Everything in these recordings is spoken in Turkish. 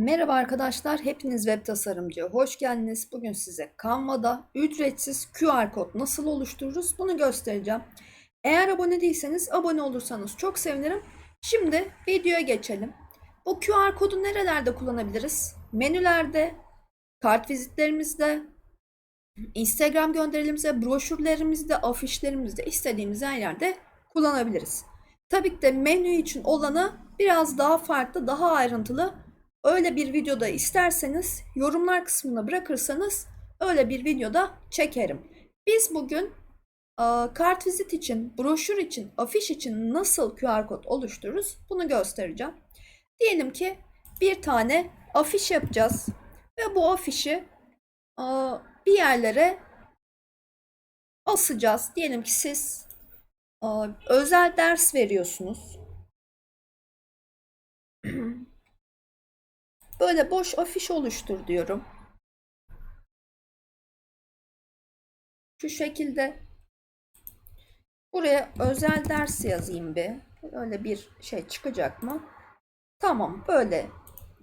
Merhaba arkadaşlar, hepiniz web tasarımcıya hoş geldiniz. Bugün size Canva'da ücretsiz QR kod nasıl oluştururuz bunu göstereceğim. Eğer abone değilseniz abone olursanız çok sevinirim. Şimdi videoya geçelim. Bu QR kodu nerelerde kullanabiliriz? Menülerde, kart vizitlerimizde, Instagram gönderilerimizde, broşürlerimizde, afişlerimizde istediğimiz her yerde kullanabiliriz. Tabii ki de menü için olanı biraz daha farklı, daha ayrıntılı öyle bir videoda isterseniz yorumlar kısmına bırakırsanız öyle bir videoda çekerim. Biz bugün e, kart vizit için, broşür için, afiş için nasıl QR kod oluştururuz bunu göstereceğim. Diyelim ki bir tane afiş yapacağız ve bu afişi e, bir yerlere asacağız. Diyelim ki siz e, özel ders veriyorsunuz. Böyle boş afiş oluştur diyorum. Şu şekilde buraya özel ders yazayım bir. Öyle bir şey çıkacak mı? Tamam böyle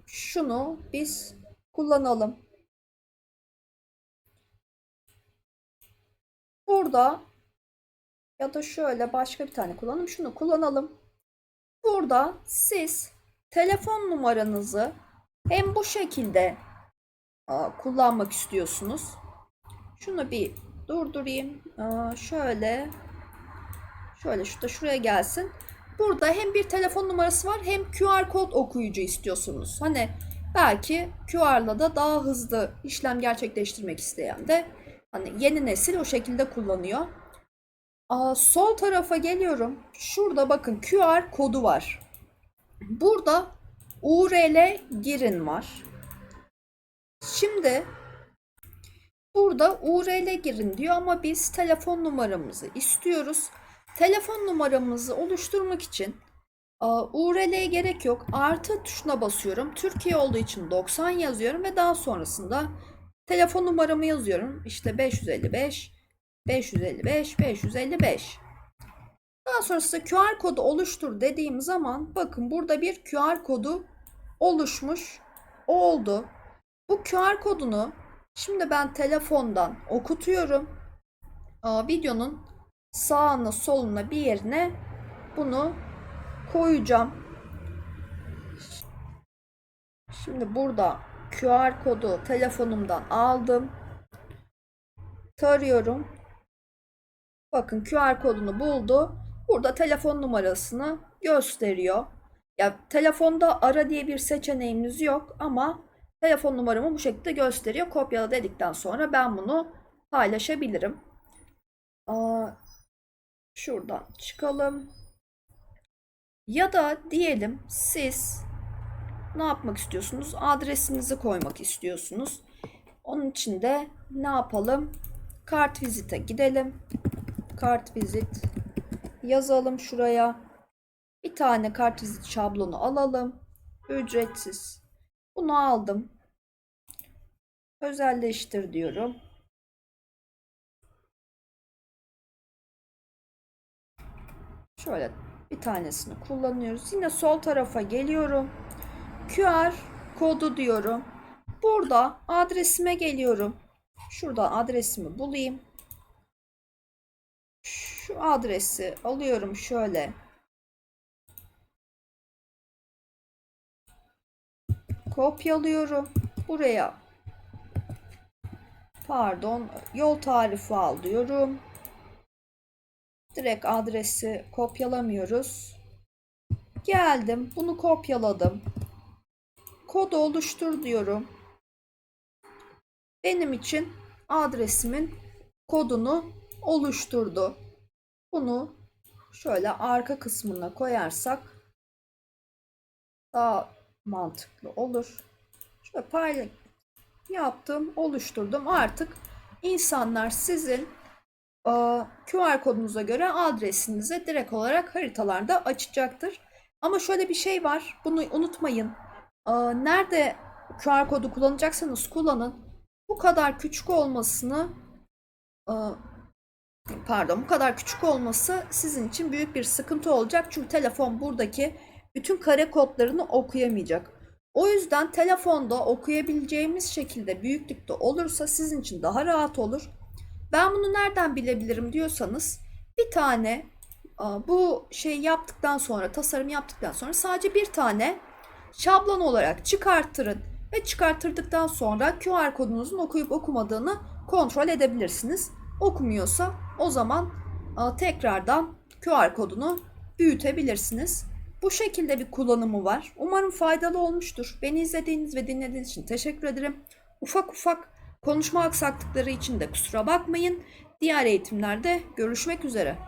şunu biz kullanalım. Burada ya da şöyle başka bir tane kullanalım. Şunu kullanalım. Burada siz telefon numaranızı hem bu şekilde kullanmak istiyorsunuz. Şunu bir durdurayım. Şöyle şöyle şu da şuraya gelsin. Burada hem bir telefon numarası var hem QR kod okuyucu istiyorsunuz. Hani belki QR'la da daha hızlı işlem gerçekleştirmek isteyen de hani yeni nesil o şekilde kullanıyor. Aa, sol tarafa geliyorum. Şurada bakın QR kodu var. Burada URL girin var. Şimdi burada URL girin diyor ama biz telefon numaramızı istiyoruz. Telefon numaramızı oluşturmak için URL'ye gerek yok. Artı tuşuna basıyorum. Türkiye olduğu için 90 yazıyorum ve daha sonrasında telefon numaramı yazıyorum. İşte 555 555 555. Daha sonrasında QR kodu oluştur dediğim zaman bakın burada bir QR kodu oluşmuş oldu. Bu QR kodunu şimdi ben telefondan okutuyorum. Aa, videonun sağına soluna bir yerine bunu koyacağım. Şimdi burada QR kodu telefonumdan aldım. Tarıyorum. Bakın QR kodunu buldu. Burada telefon numarasını gösteriyor. Ya telefonda ara diye bir seçeneğimiz yok ama telefon numaramı bu şekilde gösteriyor. Kopyala dedikten sonra ben bunu paylaşabilirim. Aa, şuradan çıkalım. Ya da diyelim siz ne yapmak istiyorsunuz? Adresinizi koymak istiyorsunuz. Onun için de ne yapalım? Kart vizite gidelim. Kart vizit yazalım şuraya. Bir tane kartvizit şablonu alalım. Ücretsiz. Bunu aldım. Özelleştir diyorum. Şöyle bir tanesini kullanıyoruz. Yine sol tarafa geliyorum. QR kodu diyorum. Burada adresime geliyorum. Şurada adresimi bulayım. Şu adresi alıyorum şöyle. Kopyalıyorum. Buraya pardon yol tarifi al diyorum. Direkt adresi kopyalamıyoruz. Geldim. Bunu kopyaladım. Kod oluştur diyorum. Benim için adresimin kodunu oluşturdu. Bunu şöyle arka kısmına koyarsak daha mantıklı olur. Şöyle paylaş yaptım, oluşturdum. Artık insanlar sizin e, QR kodunuza göre adresinize direkt olarak haritalarda açacaktır. Ama şöyle bir şey var. Bunu unutmayın. E, nerede QR kodu kullanacaksanız kullanın. Bu kadar küçük olmasını e, pardon bu kadar küçük olması sizin için büyük bir sıkıntı olacak. Çünkü telefon buradaki bütün kare kodlarını okuyamayacak. O yüzden telefonda okuyabileceğimiz şekilde büyüklükte olursa sizin için daha rahat olur. Ben bunu nereden bilebilirim diyorsanız bir tane bu şey yaptıktan sonra tasarım yaptıktan sonra sadece bir tane şablon olarak çıkarttırın ve çıkarttırdıktan sonra QR kodunuzun okuyup okumadığını kontrol edebilirsiniz. Okumuyorsa o zaman aa, tekrardan QR kodunu büyütebilirsiniz. Bu şekilde bir kullanımı var. Umarım faydalı olmuştur. Beni izlediğiniz ve dinlediğiniz için teşekkür ederim. Ufak ufak konuşma aksaklıkları için de kusura bakmayın. Diğer eğitimlerde görüşmek üzere.